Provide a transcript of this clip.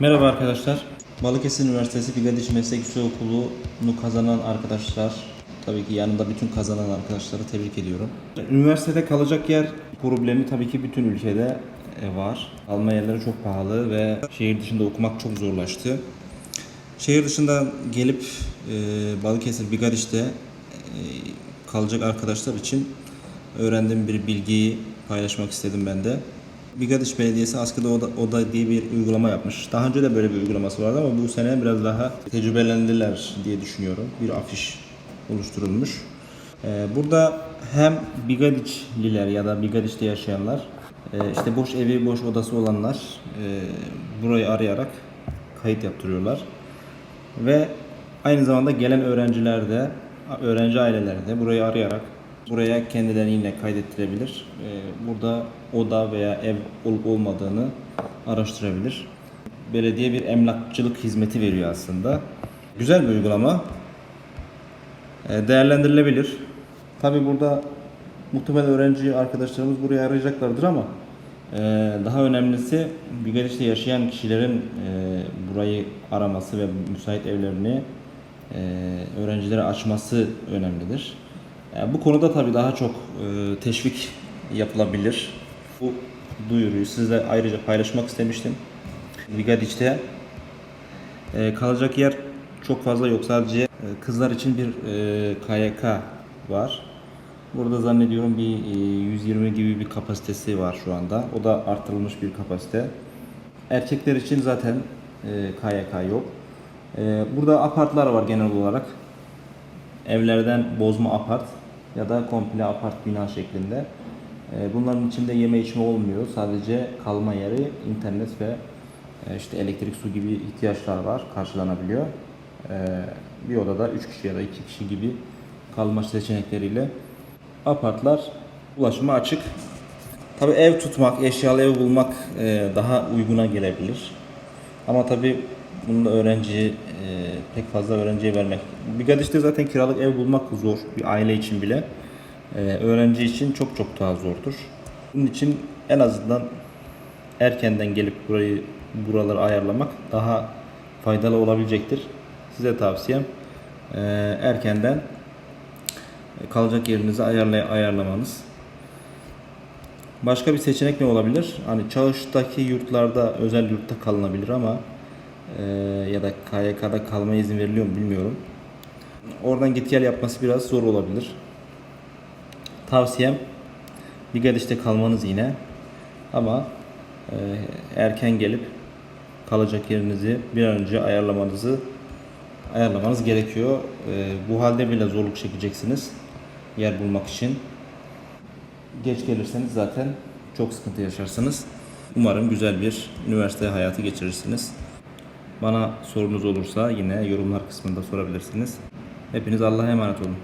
Merhaba arkadaşlar. Balıkesir Üniversitesi Bigadiş Meslek Yüksekokulu'nu kazanan arkadaşlar, tabii ki yanında bütün kazanan arkadaşları tebrik ediyorum. Üniversitede kalacak yer problemi tabii ki bütün ülkede e, var. Alma yerleri çok pahalı ve şehir dışında okumak çok zorlaştı. Şehir dışında gelip e, Balıkesir Bigadiş'te e, kalacak arkadaşlar için öğrendiğim bir bilgiyi paylaşmak istedim ben de. Bigadiş Belediyesi askıda oda, oda diye bir uygulama yapmış. Daha önce de böyle bir uygulaması vardı ama bu sene biraz daha tecrübelendiler diye düşünüyorum. Bir afiş oluşturulmuş. Ee, burada hem Bigadiçliler ya da Bigadiç'te yaşayanlar, e, işte boş evi, boş odası olanlar e, burayı arayarak kayıt yaptırıyorlar. Ve aynı zamanda gelen öğrenciler de, öğrenci aileleri de burayı arayarak buraya kendilerini yine kaydettirebilir. Ee, Burada oda veya ev olup olmadığını araştırabilir. Belediye bir emlakçılık hizmeti veriyor aslında. Güzel bir uygulama. Ee, Değerlendirilebilir. Tabi burada muhtemelen öğrenci arkadaşlarımız burayı arayacaklardır ama e, daha önemlisi Bigadiş'te yaşayan kişilerin e, burayı araması ve müsait evlerini e, öğrencilere açması önemlidir. Yani bu konuda tabii daha çok e, teşvik yapılabilir. Bu duyuruyu sizle ayrıca paylaşmak istemiştim. Bigadiç'te e, kalacak yer çok fazla yok. Sadece e, kızlar için bir e, KYK var. Burada zannediyorum bir e, 120 gibi bir kapasitesi var şu anda. O da artırılmış bir kapasite. Erkekler için zaten e, KYK yok. E, burada apartlar var genel olarak evlerden bozma apart ya da komple apart bina şeklinde. Ee, Bunların içinde yeme içme olmuyor. Sadece kalma yeri, internet ve e, işte elektrik, su gibi ihtiyaçlar var. Karşılanabiliyor. Ee, Bir odada 3 kişi ya da 2 kişi gibi kalma seçenekleriyle apartlar ulaşıma açık. Tabii ev tutmak, eşyalı ev bulmak e, daha uyguna gelebilir. Ama tabii bunu da öğrenciye e, pek fazla öğrenciye vermek. Bigadiş'te zaten kiralık ev bulmak zor bir aile için bile. E, öğrenci için çok çok daha zordur. Bunun için en azından erkenden gelip burayı buraları ayarlamak daha faydalı olabilecektir. Size tavsiyem e, erkenden kalacak yerinizi ayarlay ayarlamanız. Başka bir seçenek ne olabilir? Hani Çağış'taki yurtlarda özel yurtta kalınabilir ama e, ya da KYK'da kalmaya izin veriliyor mu bilmiyorum. Oradan git gel yapması biraz zor olabilir. Tavsiyem Bigadiş'te kalmanız yine ama e, erken gelip kalacak yerinizi bir an önce ayarlamanızı ayarlamanız gerekiyor. E, bu halde bile zorluk çekeceksiniz yer bulmak için. Geç gelirseniz zaten çok sıkıntı yaşarsınız. Umarım güzel bir üniversite hayatı geçirirsiniz. Bana sorunuz olursa yine yorumlar kısmında sorabilirsiniz. Hepiniz Allah'a emanet olun.